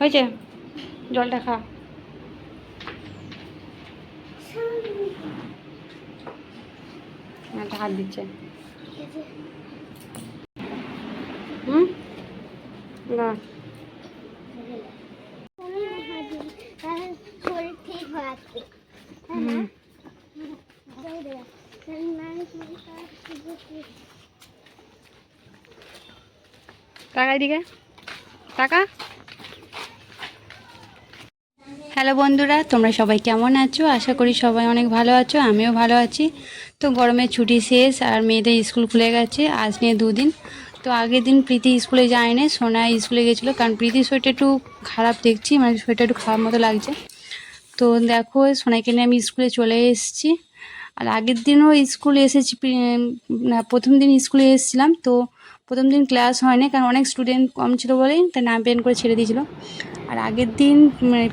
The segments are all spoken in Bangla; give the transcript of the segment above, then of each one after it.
হয়েছে? জলটা খা। একটা হাত দিচ্ছে। হুম? না। শরীর ঠিক হয়ে আসবে হুম। টাকা এদিকে টাকা হ্যালো বন্ধুরা, তোমরা সবাই কেমন আছো? আশা করি সবাই অনেক ভালো আছো, আমিও ভালো আছি। তো গরমের ছুটি শেষ আর মেয়েদের স্কুল খুলে গেছে, আজ নিয়ে দুদিন। তো আগের দিন প্রীতি স্কুলে যায়নি, সোনা স্কুলে গেছিল, কারণ প্রীতি শরীরটা একটু খারাপ দেখছি মানে শরীরটা একটু খারাপ মতো লাগছে। তো দেখো সোনাইকে নিয়ে আমি স্কুলে চলে এসেছি। আর আগের দিনও স্কুলে এসেছি না, প্রথম দিন স্কুলে এসেছিলাম। তো প্রথম দিন ক্লাস হয়নি, কারণ অনেক স্টুডেন্ট কম ছিল বলেই, তাই নাম পেন করে ছেড়ে দিয়েছিলো। আর আগের দিন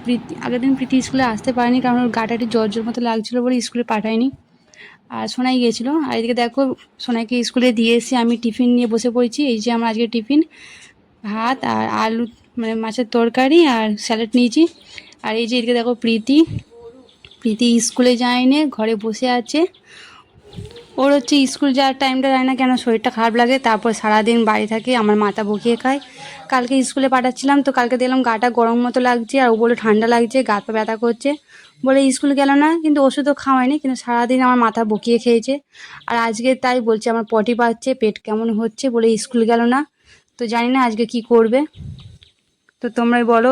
প্রীতি, আগের দিন প্রীতি স্কুলে আসতে পারেনি কারণ ওর গাটা একটু জ্বর জ্বর মতো লাগছিল বলে স্কুলে পাঠায়নি। আর সোনাই গিয়েছিল। আর এদিকে দেখো, সোনাইকে স্কুলে দিয়ে এসে আমি টিফিন নিয়ে বসে পড়েছি। এই যে আমার আজকে টিফিন, ভাত আর আলু মানে মাছের তরকারি আর স্যালাড নিয়েছি। আর এই যে এদিকে দেখো প্রীতি প্রীতি স্কুলে যায়নি, ঘরে বসে আছে। ওর হচ্ছে স্কুল যাওয়ার টাইমটা যায় না কেন শরীরটা খারাপ লাগে, তারপর সারাদিন বাড়ি থাকে, আমার মাথা বকিয়ে খায় কালকে স্কুলে পাঠাচ্ছিলাম, তো কালকে দেখলাম গাটা গরম মতো লাগছে, আর ও বলে ঠান্ডা লাগছে, গা পা ব্যথা করছে। বলে স্কুল গেল না, কিন্তু ওষুধও খাওয়ায়নি, কিন্তু সারাদিন আমার মাথা বকিয়ে খেয়েছে। আর আজকে তাই বলছে, আমার পটি পাচ্ছে, পেট কেমন হচ্ছে, বলে স্কুল গেল না। তো জানি না আজকে কি করবে। তো তোমরাই বলো,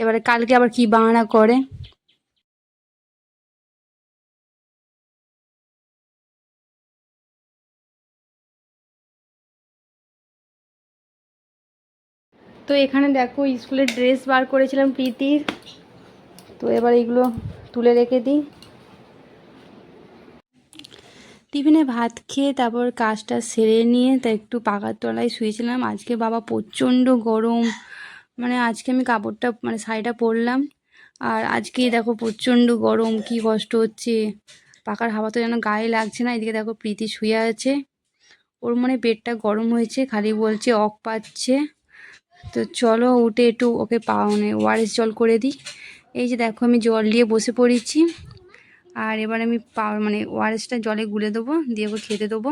এবারে কালকে আবার কি বাহানা করে। তো এখানে দেখো স্কুলের ড্রেস বার করেছিলাম প্রীতির তো এবার এগুলো তুলে রেখে দিই। টিফিনে ভাত খেয়ে তারপর কাজটা সেরে নিয়ে তা একটু পাকার তলায় শুয়েছিলাম। আজকে বাবা প্রচণ্ড গরম। মানে আজকে আমি কাপড়টা মানে শাড়িটা পরলাম। আর আজকে দেখো প্রচণ্ড গরম, কি কষ্ট হচ্ছে। পাকার হাওয়া তো যেন গায়ে লাগছে না। এদিকে দেখো প্রীতি শুয়ে আছে। ওর মনে পেটটা গরম হয়েছে, খালি বলছে অক পাচ্ছে। তো চলো উঠে একটু ওকে পা মানে ওয়ারেস জল করে দিই। এই যে দেখো আমি জল নিয়ে বসে পড়েছি। আর এবার আমি পা মানে ওয়ারেসটা জলে গুলে দেবো, দিয়ে ওকে খেতে দেবো।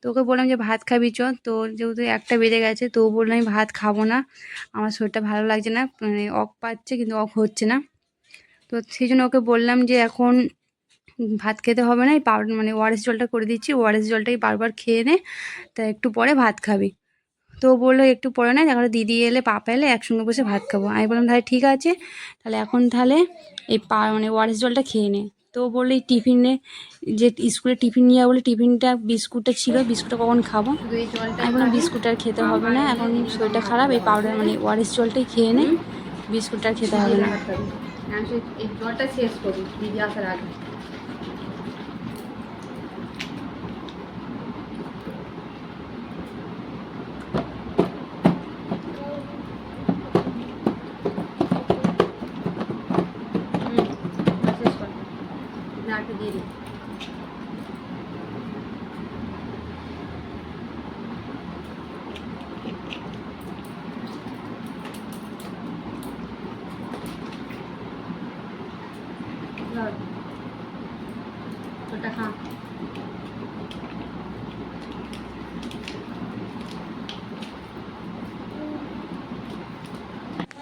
তো ওকে বললাম যে, ভাত খাবি চ তো যেহেতু একটা বেড়ে গেছে, তো বললাম আমি ভাত খাব না। আমার শরীরটা ভালো লাগছে না। মানে অক পাচ্ছে কিন্তু অক হচ্ছে না। তো সেই জন্য ওকে বললাম যে, এখন ভাত খেতে হবে না। এই পাউডার মানে ওয়ারেস জলটা করে দিচ্ছি। ওয়ারেস জলটাই বারবার খেয়ে নে, তা একটু পরে ভাত খাবি। তো বলল, একটু পরে না? তারপরে দিদি এলে, পাপা এলে, একসঙ্গে বসে ভাত খাব। আমি বললাম, তাহলে ঠিক আছে, তাহলে এখন তাহলে এই পা মানে ওয়ারেস জলটা খেয়ে নে। তো বলল, এই টিফিনে যে স্কুলে টিফিন নিয়ে বলে টিফিনটা, বিস্কুটটা ছিল, বিস্কুটটা কখন খাব? আমি বললাম, বিস্কুট আর খেতে হবে না, এখন শরীরটা খারাপ, এই পাউডার মানে ওয়ারেস জলটাই খেয়ে নে, বিস্কুটটা খেতে হবে না। জলটা শেষ করি, দিদি আসার আগে। নাড়তে দিয়ে দিই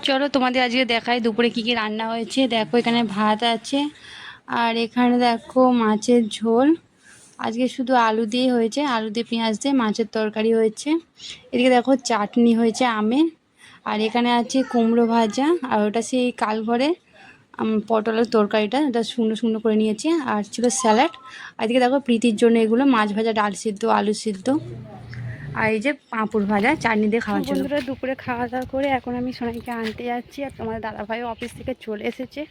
চলো তোমাদের আজকে দেখাই দুপুরে কি কি রান্না হয়েছে। দেখো এখানে ভাত আছে। আর এখানে দেখো মাছের ঝোল। আজকে শুধু আলু দিয়ে হয়েছে। আলু দিয়ে পেঁয়াজ দিয়ে মাছের তরকারি হয়েছে। এদিকে দেখো চাটনি হয়েছে আমের। আর এখানে আছে কুমড়ো ভাজা। আর ওটা সেই কাল ঘরে পটলের তরকারিটা। ওটা শুকনো শুকনো করে নিয়েছি। আর ছিল স্যালাড। আর এদিকে দেখো প্রীতির জন্য এগুলো মাছ ভাজা, ডাল সিদ্ধ, আলু সিদ্ধ। আর এই যে পাঁপড় ভাজা, চাটনি দিয়ে খাওয়ার জন্য। দুপুরে খাওয়া দাওয়া করে এখন আমি সোনাইকে আনতে যাচ্ছি। আর তোমাদের দাদাভাইও অফিস থেকে চলে এসেছে।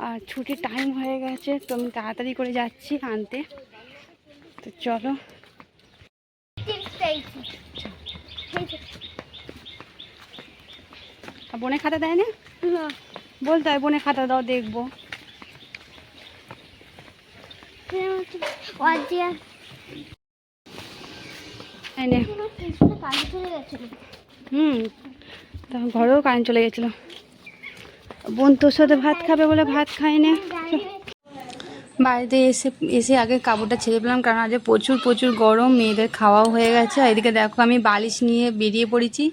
আর ছুটির টাইম হয়ে গেছে তো আমি তাড়াতাড়ি করে যাচ্ছি আনতে। তো চলো। বোনে খাতা দেয় না? বলতে হয় বোনে খাতা দাও দেখব। হুম। তখন ঘরেও কারেন্ট চলে গেছিল। বোন তোর সাথে ভাত খাবে বলে ভাত খাই না? বাড়িতে এসে এসে আগে কাপড়টা ছেড়ে পেলাম কারণ আজ প্রচুর প্রচুর গরম, মেয়েদের খাওয়াও হয়ে গেছে। এদিকে দেখো, আমি বালিশ নিয়ে বেরিয়ে পড়েছি।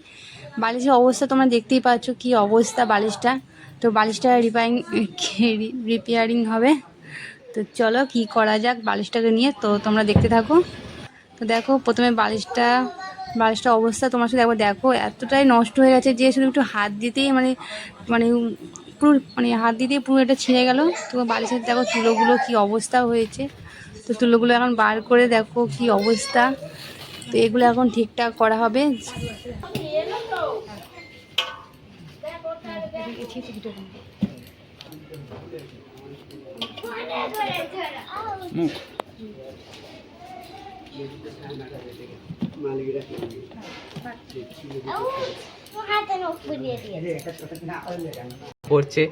বালিশের অবস্থা তোমরা দেখতেই পাচ্ছ, কি অবস্থা বালিশটা। তো বালিশটা রিপেয়ারিং রিপেয়ারিং হবে। তো চলো, কি করা যাক বালিশটাকে নিয়ে, তো তোমরা দেখতে থাকো। তো দেখো, প্রথমে বালিশটা, বালিশটার অবস্থা তোমার সাথে একবার দেখো। এতটাই নষ্ট হয়ে গেছে যে শুধু একটু হাত দিতেই মানে মানে পুরো মানে হাত দিতেই পুরো এটা ছিঁড়ে গেল। তো বালিশের দেখো তুলোগুলো কি অবস্থা হয়েছে। তো তুলোগুলো এখন বার করে দেখো কি অবস্থা। তো এগুলো এখন ঠিকঠাক করা হবে। মুখ। পড়ছে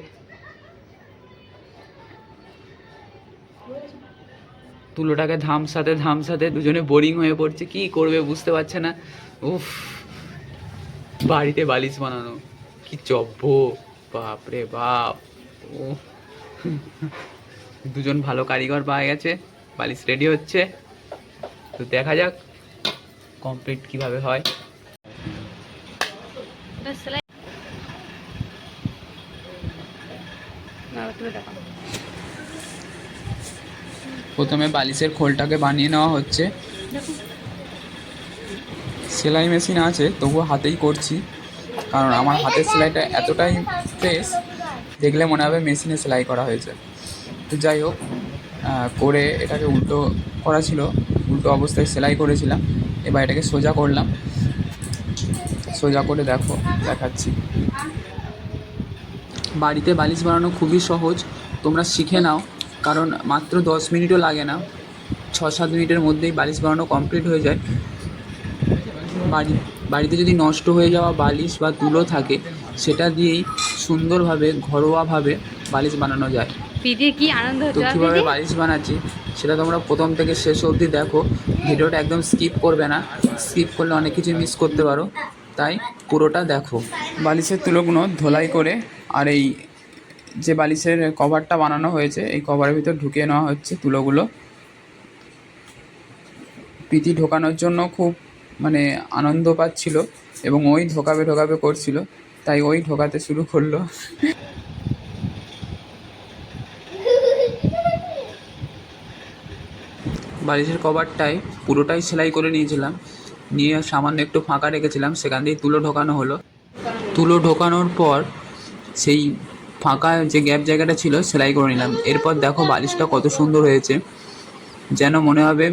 তুলোটাকে ধামসাতে ধামসাতে দুজনে বোরিং হয়ে পড়ছে। কি করবে বুঝতে পারছে না। উফ, বাড়িতে বালিশ বানানো। কি চব্য বাপ রে বাপ। ও দুজন ভালো কারিগর পাওয়া গেছে, বালিশ রেডি হচ্ছে। তো দেখা যাক কমপ্লিট কীভাবে হয়। প্রথমে বালিশের খোলটাকে বানিয়ে নেওয়া হচ্ছে। সেলাই মেশিন আছে তবুও হাতেই করছি। কারণ আমার হাতের সেলাইটা এতটাই ফ্রেশ দেখলে মনে হবে মেশিনে সেলাই করা হয়েছে। তো যাই হোক করে এটাকে উল্টো করা ছিল। উল্টো অবস্থায় সেলাই করেছিলাম। এবার এটাকে সোজা করলাম। সোজা করে দেখো দেখাচ্ছি। বাড়িতে বালিশ বানানো খুবই সহজ। তোমরা শিখে নাও কারণ মাত্র দশ মিনিটও লাগে না। ছ সাত মিনিটের মধ্যেই বালিশ বানানো কমপ্লিট হয়ে যায়। বাড়ি বাড়িতে যদি নষ্ট হয়ে যাওয়া বালিশ বা তুলো থাকে সেটা দিয়েই সুন্দরভাবে ঘরোয়াভাবে বালিশ বানানো যায়। কি আনন্দ তো কীভাবে বালিশ বানাচ্ছি সেটা তোমরা প্রথম থেকে শেষ অবধি দেখো। ভিডিওটা একদম স্কিপ করবে না। স্কিপ করলে অনেক কিছু মিস করতে পারো। তাই পুরোটা দেখো। বালিশের তুলোগুলো ধোলাই করে আর এই যে বালিশের কভারটা বানানো হয়েছে, এই কভারের ভিতর ঢুকিয়ে নেওয়া হচ্ছে তুলোগুলো। পিতি ঢোকানোর জন্য খুব মানে আনন্দ পাচ্ছিল এবং ওই ঢোকাবে ঢোকাবে করছিল, তাই ওই ঢোকাতে শুরু করল। বালিশের কভারটাই পুরোটাই সেলাই করে নিয়েছিলাম। নিয়ে সামান্য একটু ফাঁকা রেখেছিলাম, সেখান দিয়ে তুলো ঢোকানো হলো। তুলো ঢোকানোর পর সেই ফাঁকা যে গ্যাপ জায়গাটা ছিল, সেলাই করে নিলাম। এরপর দেখো বালিশটা কত সুন্দর হয়েছে। যেন মনে হবে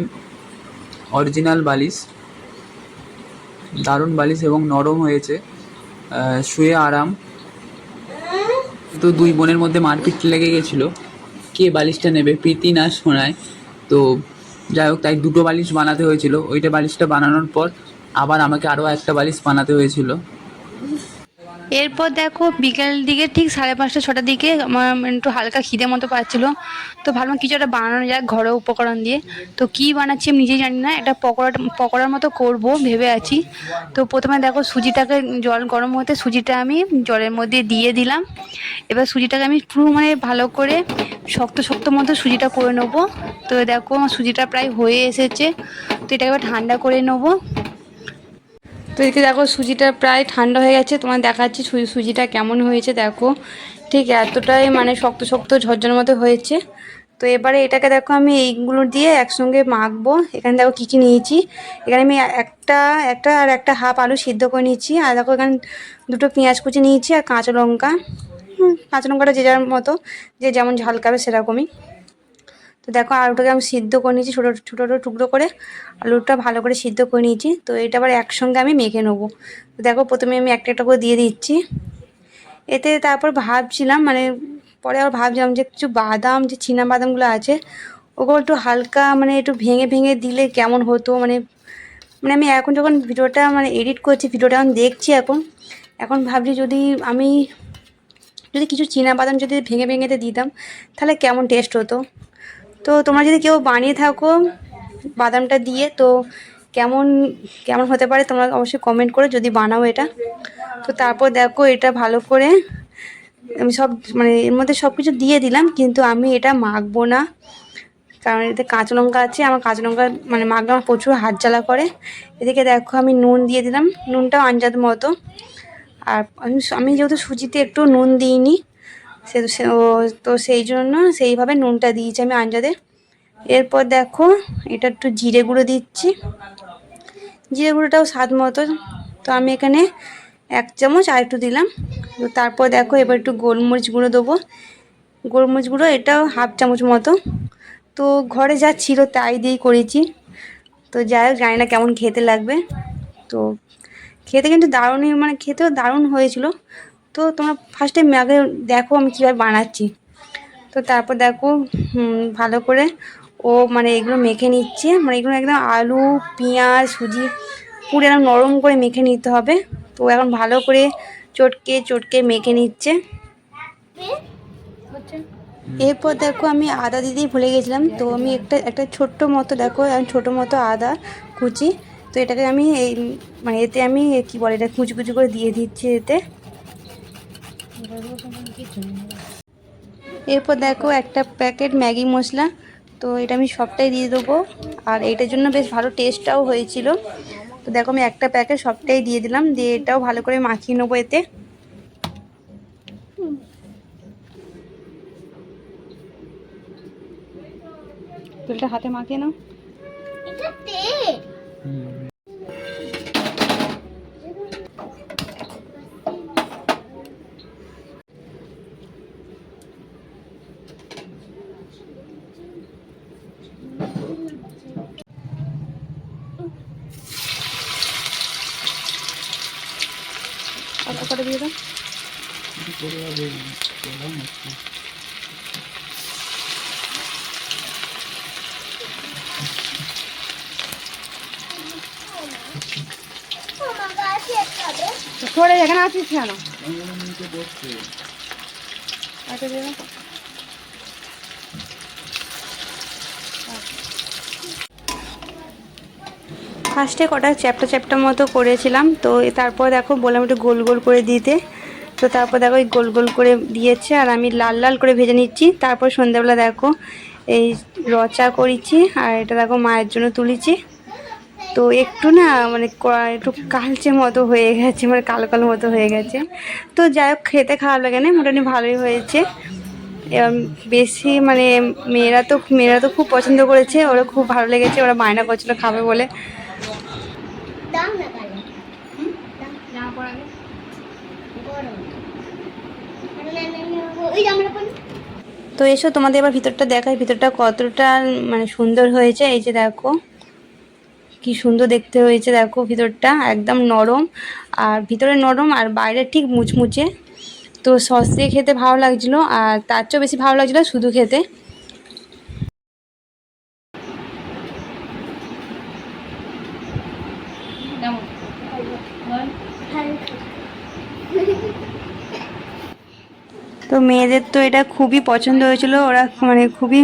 অরিজিনাল বালিশ, দারুণ বালিশ এবং নরম হয়েছে শুয়ে আরাম। তো দুই বোনের মধ্যে মারপিট লেগে গেছিল। কে বালিশটা নেবে? প্রীতি না শোনায় তো যাই হোক, তাই দুটো বালিশ বানাতে হয়েছিল। ওইটা বালিশটা বানানোর পর আবার আমাকে আরও একটা বালিশ বানাতে হয়েছিল। এরপর দেখো বিকেল দিকে ঠিক সাড়ে পাঁচটা, ছটার দিকে আমার একটু হালকা খিদে মতো পাচ্ছিলো। তো ভাবলাম কিছু একটা বানানো যাক ঘরোয়া উপকরণ দিয়ে। তো কি বানাচ্ছি আমি নিজেই জানি না এটা পকোড়া, পকোড়ার মতো করব ভেবে আছি। তো প্রথমে দেখো সুজিটাকে জল গরম হতে সুজিটা আমি জলের মধ্যে দিয়ে দিলাম। এবার সুজিটাকে আমি পুরো মানে ভালো করে শক্ত শক্ত মতো সুজিটা করে নেব। তো দেখো আমার সুজিটা প্রায় হয়ে এসেছে। তো এটাকে ঠান্ডা করে নেব। তো এদিকে দেখো সুজিটা প্রায় ঠান্ডা হয়ে গেছে তোমার দেখাচ্ছি সুজিটা কেমন হয়েছে দেখো। ঠিক এতটাই মানে শক্ত শক্ত ঝরঝর মতো হয়েছে। তো এবারে এটাকে দেখো আমি এইগুলো দিয়ে একসঙ্গে মাখবো। এখানে দেখো কী কী নিয়েছি। এখানে আমি একটা একটা আর একটা হাফ আলু সিদ্ধ করে নিয়েছি। আর দেখো এখানে দুটো পেঁয়াজ কুচি নিয়েছি আর কাঁচা লঙ্কা। কাঁচা লঙ্কাটা যে যার মতো, যে যেমন ঝাল খাবে সেরকমই। তো দেখো আলুটাকে আমি সিদ্ধ করে নিয়েছি ছোটো ছোটো ছোটো টুকরো করে। আলুটা ভালো করে সিদ্ধ করে নিয়েছি। তো এটা আবার একসঙ্গে আমি মেখে নেব। তো দেখো প্রথমে আমি একটা একটা করে দিয়ে দিচ্ছি। এতে তারপর ভাবছিলাম মানে পরে আবার ভাবছিলাম যে কিছু বাদাম, যে চীনা বাদামগুলো আছে, ওগুলো একটু হালকা মানে একটু ভেঙে ভেঙে দিলে কেমন হতো? মানে মানে আমি এখন যখন ভিডিওটা মানে এডিট করছি, ভিডিওটা এখন দেখছি এখন এখন ভাবছি যদি আমি, যদি কিছু চীনা বাদাম যদি ভেঙে ভেঙেতে দিতাম, তাহলে কেমন টেস্ট হতো? তো তোমরা যদি কেউ বানিয়ে থাকো বাদামটা দিয়ে, তো কেমন কেমন হতে পারে তোমরা অবশ্যই কমেন্ট করে যদি বানাও এটা। তো তারপর দেখো এটা ভালো করে আমি সব মানে এর মধ্যে সব কিছু দিয়ে দিলাম, কিন্তু আমি এটা মাখবো না। কারণ এতে কাঁচা লঙ্কা আছে, আমার কাঁচা লঙ্কা মানে মাখলে আমার প্রচুর হাত জ্বালা করে। এদিকে দেখো আমি নুন দিয়ে দিলাম, নুনটাও আঞ্জাদ মতো। আর আমি যেহেতু সুজিতে একটু নুন দিইনি সে তো সেই জন্য সেইভাবে নুনটা দিয়েছি আমি আঞ্জাদে এরপর দেখো, এটা একটু জিরে গুঁড়ো দিচ্ছি। জিরে গুঁড়োটাও স্বাদ মতো। তো আমি এখানে এক চামচ আর একটু দিলাম। তো তারপর দেখো, এবার একটু গোলমরিচ গুঁড়ো দেবো। গোলমরিচ গুঁড়ো এটাও হাফ চামচ মতো। তো ঘরে যা ছিল তাই দিয়েই করেছি। তো যাই হোক, জানি না কেমন খেতে লাগবে। তো খেতে কিন্তু দারুণই মানে খেতেও দারুণ হয়েছিল। তো তোমরা ফার্স্টে আগে দেখো আমি কীভাবে বানাচ্ছি। তো তারপর দেখো ভালো করে ও মানে এগুলো মেখে নিচ্ছে। মানে এগুলো একদম আলু, পেঁয়াজ, সুজি পুরো একদম নরম করে মেখে নিতে হবে। তো এখন ভালো করে চটকে চটকে মেখে নিচ্ছে। এরপর দেখো আমি আদা দিতেই ভুলে গেছিলাম। তো আমি একটা একটা ছোট্ট মতো দেখো ছোটো মতো আদা কুচি। তো এটাকে আমি এই মানে এতে আমি কি বলে এটা কুচি কুচি করে দিয়ে দিচ্ছি এতে। এরপর দেখো একটা প্যাকেট ম্যাগি মশলা। তো এটা আমি সবটাই দিয়ে দেবো। আর এটার জন্য বেশ ভালো টেস্টটাও হয়েছিল। তো দেখো আমি একটা প্যাকেট সবটাই দিয়ে দিলাম। দিয়ে এটাও ভালো করে মাখিয়ে নেব এতে। তেলটা হাতে মাখিয়ে নাও। অল্প করে দিয়ে দাও। সরে এখানে আছিস কেন? দিয়ে দাও। ফার্স্টে কটা চ্যাপটা চ্যাপটা মতো করেছিলাম। তো তারপর দেখো বললাম একটু গোল গোল করে দিতে। তো তারপর দেখো এই গোল গোল করে দিয়েছে আর আমি লাল লাল করে ভেজে নিচ্ছি। তারপর সন্ধ্যাবেলা দেখো এই রচা করেছি আর এটা দেখো মায়ের জন্য তুলেছি। তো একটু না মানে একটু কালচে মতো হয়ে গেছে মানে কালো কালো মতো হয়ে গেছে। তো যাই হোক, খেতে খারাপ লাগে না, মোটামুটি ভালোই হয়েছে। বেশি মানে মেয়েরা তো মেয়েরা তো খুব পছন্দ করেছে, ওরা খুব ভালো লেগেছে, ওরা বায়না করছিল খাবে বলে দাম না কালে গরম আর না, না, না, ওই জামাটা পরে তো এসো তোমাদের এবার ভিতরটা দেখাই। ভিতরটা কতটা মানে সুন্দর হয়েছে। এই যে দেখো, কি সুন্দর দেখতে হয়েছে। দেখো ভিতরটা একদম নরম। আর ভিতরে নরম আর বাইরে ঠিক মুচমুচে। তো সস দিয়ে খেতে ভালো লাগছিল। আর তার চেয়েও বেশি ভালো লাগছিল শুধু খেতে। তো মেয়েদের তো এটা খুবই পছন্দ হয়েছিল। ওরা মানে খুবই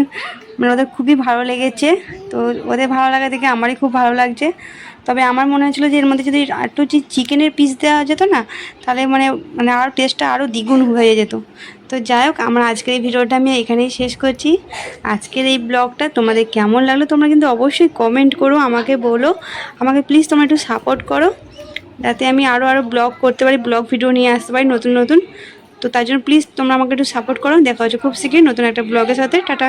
মানে ওদের খুবই ভালো লেগেছে। তো ওদের ভালো লাগা দেখে আমারই খুব ভালো লাগছে। তবে আমার মনে হয়েছিল যে এর মধ্যে যদি একটু চিকেনের পিস দেওয়া যেত না, তাহলে মানে মানে আরও টেস্টটা আরও দ্বিগুণ হয়ে যেত। তো যাই হোক, আমার আজকের এই ভিডিওটা আমি এখানেই শেষ করছি। আজকের এই ব্লগটা তোমাদের কেমন লাগল তোমরা কিন্তু অবশ্যই কমেন্ট করো, আমাকে বলো। আমাকে প্লিজ তোমরা একটু সাপোর্ট করো। যাতে আমি আরও আরও ব্লগ করতে পারি, ব্লগ ভিডিও নিয়ে আসতে পারি, নতুন নতুন। তো তার জন্য প্লিজ তোমরা আমাকে একটু সাপোর্ট করো। দেখা হচ্ছে খুব শিখিয়ে নতুন একটা ব্লগের সাথে। টাটা।